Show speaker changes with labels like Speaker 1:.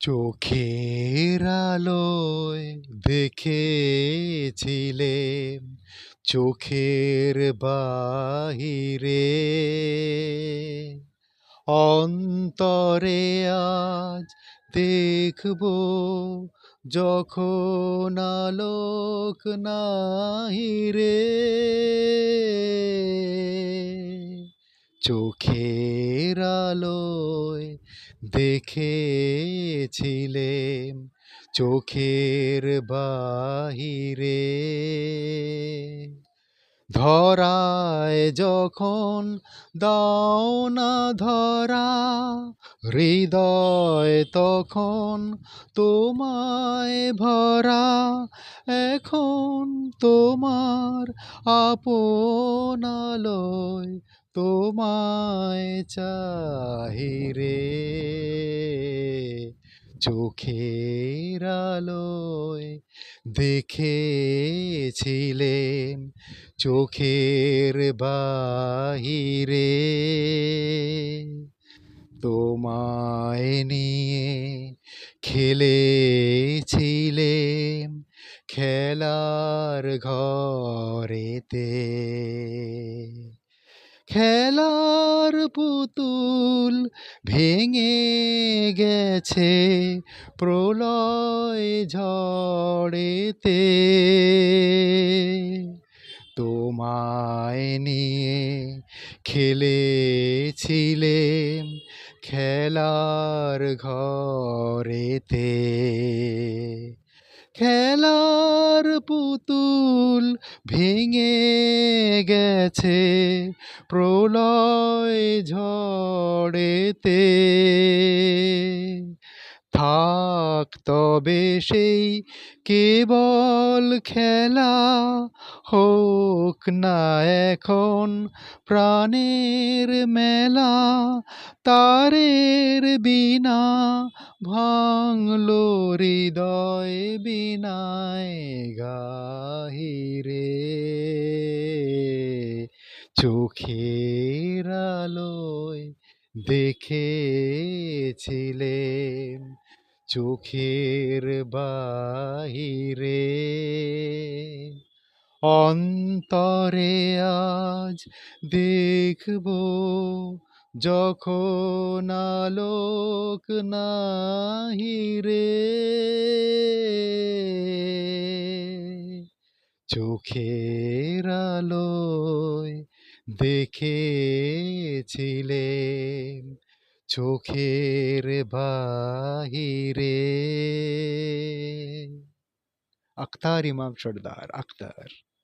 Speaker 1: চোখের আলোয় দেখেছিলেম চোখের বাহিরে। অন্তরে আজ দেখব যখন আলোক নাহিরে চোখের আলোয় দেখেছিলেম চোখের বাহিরে। ধরায় যখন দাও না ধরা, হৃদয় তখন তোমায় ভরা, এখন তোমার আপনালয় তোমায় চাহি রে। চোখের আলোয় দেখেছিলেম চোখের বাহিরে। তোমায় নিয়ে খেলেছিলেম খেলার ঘরেতে। খেলার পুতুল ভেঙে গেছে প্রলয় ঝড়েতে। তোমায় নিয়ে খেলেছিলেম খেলার ঘরেতে। খেলার পুতুল ভেঙে গেছে প্রলয় ঝড়েতে। থাক, তবে সেই কেবল খেলা হোক না এখন প্রাণের মেলা। তারের বিনা ভাঙলো হৃদয় বিনায় গাহিরে। চোখের আলোয় দেখেছিলেম চোখের বাহিরে। অন্তরে আজ দেখব যখন আলোক নাহিরে চোখের আলোয় দেখেছিলেম চোখের বাহিরে। আক্তার ইমাম সর্দার আখতার।